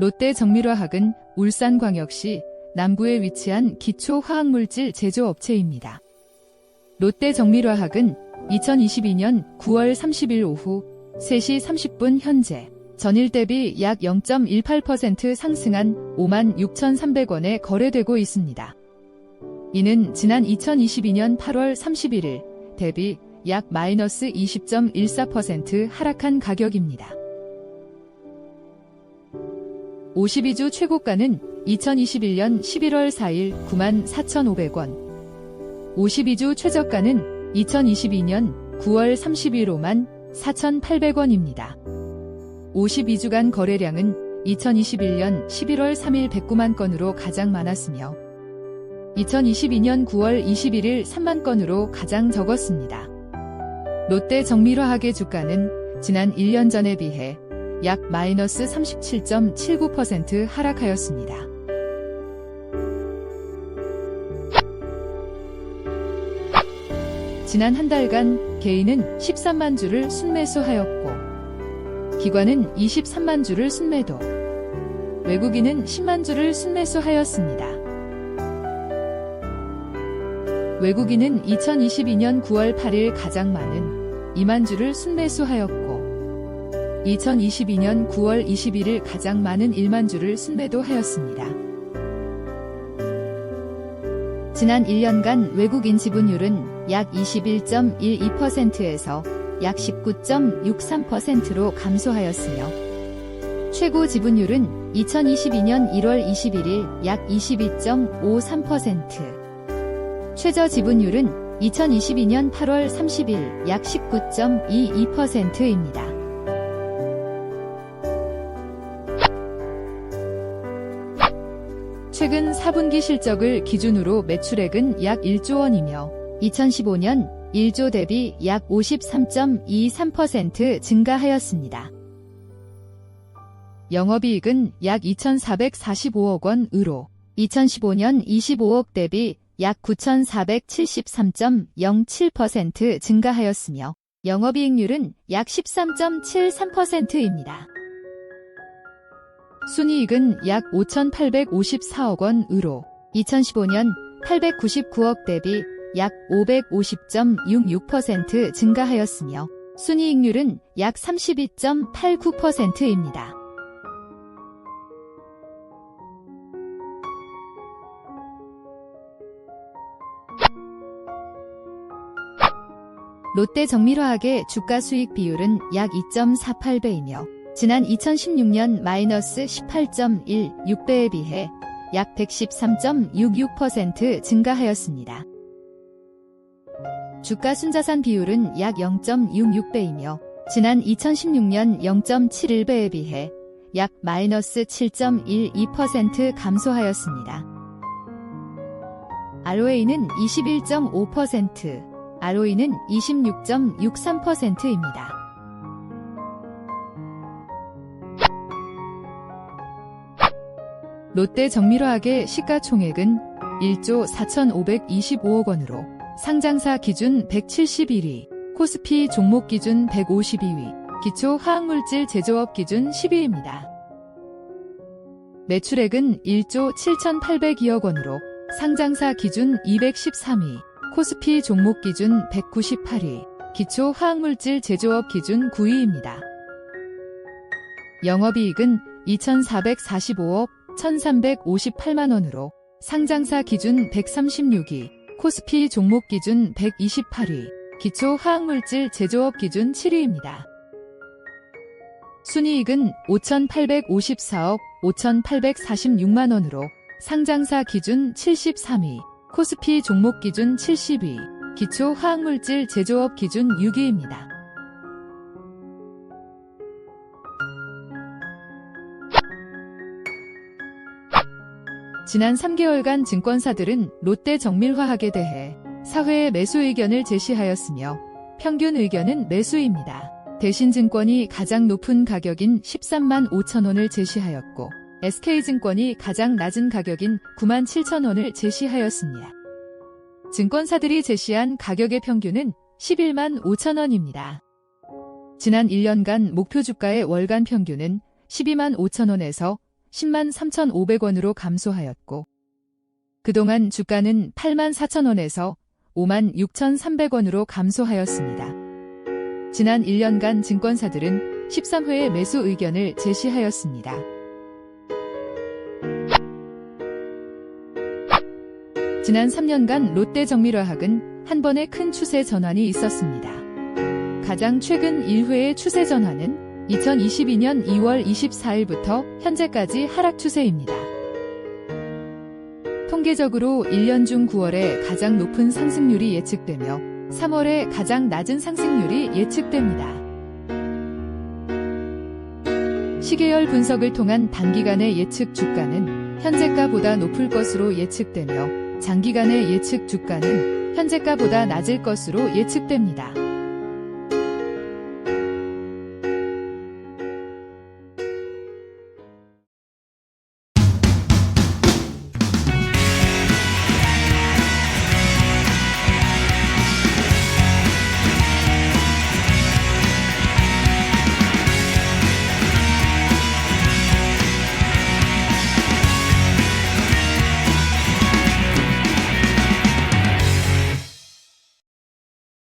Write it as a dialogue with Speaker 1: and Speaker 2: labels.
Speaker 1: 롯데 정밀화학은 울산광역시 남구에 위치한 기초화학물질 제조업체입니다. 롯데 정밀화학은 2022년 9월 30일 오후 3시 30분 현재 전일 대비 약 0.18% 상승한 5만 6,300원에 거래되고 있습니다. 이는 지난 2022년 8월 31일 대비 약 마이너스 20.14% 하락한 가격입니다. 52주 최고가는 2021년 11월 4일 9만 4,500원. 52주 최저가는 2022년 9월 30일 5만 4,800원입니다. 52주간 거래량은 2021년 11월 3일 109만 건으로 가장 많았으며 2022년 9월 21일 3만 건으로 가장 적었습니다. 롯데 정밀화학의 주가는 지난 1년 전에 비해 약 마이너스 37.79% 하락하였습니다. 지난 한 달간 개인은 13만 주를 순매수하였고 기관은 23만 주를 순매도 외국인은 10만 주를 순매수하였습니다. 외국인은 2022년 9월 8일 가장 많은 2만 주를 순매수하였고 2022년 9월 21일 가장 많은 1만 주를 순매도하였습니다. 지난 1년간 외국인 지분율은 약 21.12%에서 약 19.63%로 감소하였으며 최고 지분율은 2022년 1월 21일 약 22.53%, 최저 지분율은 2022년 8월 30일 약 19.22%입니다. 최근 4분기 실적을 기준으로 매출액은 약 1조 원이며 2015년 1조 대비 약 53.23% 증가하였습니다. 영업이익은 약 2,445억 원으로 2015년 25억 대비 약 9,473.07% 증가하였으며 영업이익률은 약 13.73%입니다. 순이익은 약 5,854억 원으로 2015년 899억 대비 약 550.66% 증가하였으며 순이익률은 약 32.89%입니다. 롯데 정밀화학의 주가 수익 비율은 약 2.48배이며 지난 2016년 마이너스 18.16배에 비해 약 113.66% 증가하였습니다. 주가 순자산 비율은 약 0.66배이며 지난 2016년 0.71배에 비해 약 마이너스 7.12% 감소하였습니다. ROA는 21.5%, ROE는 26.63%입니다. 롯데 정밀화학의 시가총액은 1조 4,525억 원으로 상장사 기준 171위, 코스피 종목 기준 152위, 기초 화학물질 제조업 기준 10위입니다. 매출액은 1조 7,802억 원으로 상장사 기준 213위, 코스피 종목 기준 198위, 기초 화학물질 제조업 기준 9위입니다. 영업이익은 2,445억 1,358만 원으로 상장사 기준 136위, 코스피 종목 기준 128위, 기초 화학물질 제조업 기준 7위입니다. 순이익은 5,854억 5,846만 원으로 상장사 기준 73위, 코스피 종목 기준 70위, 기초 화학물질 제조업 기준 6위입니다. 지난 3개월간 증권사들은 롯데 정밀화학에 대해 사회의 매수 의견을 제시하였으며 평균 의견은 매수입니다. 대신증권이 가장 높은 가격인 13만 5천 원을 제시하였고 SK증권이 가장 낮은 가격인 9만 7천 원을 제시하였습니다. 증권사들이 제시한 가격의 평균은 11만 5천 원입니다. 지난 1년간 목표 주가의 월간 평균은 12만 5천 원에서 10만 3,500원으로 감소하였고 그동안 주가는 8만 4천원에서 5만 6,300원으로 감소하였습니다. 지난 1년간 증권사들은 13회의 매수 의견을 제시하였습니다. 지난 3년간 롯데 정밀화학은 한 번의 큰 추세 전환이 있었습니다. 가장 최근 1회의 추세 전환은 2022년 2월 24일부터 현재까지 하락 추세입니다. 통계적으로 1년 중 9월에 가장 높은 상승률이 예측되며 3월에 가장 낮은 상승률이 예측됩니다. 시계열 분석을 통한 단기간의 예측 주가는 현재가보다 높을 것으로 예측되며 장기간의 예측 주가는 현재가보다 낮을 것으로 예측됩니다.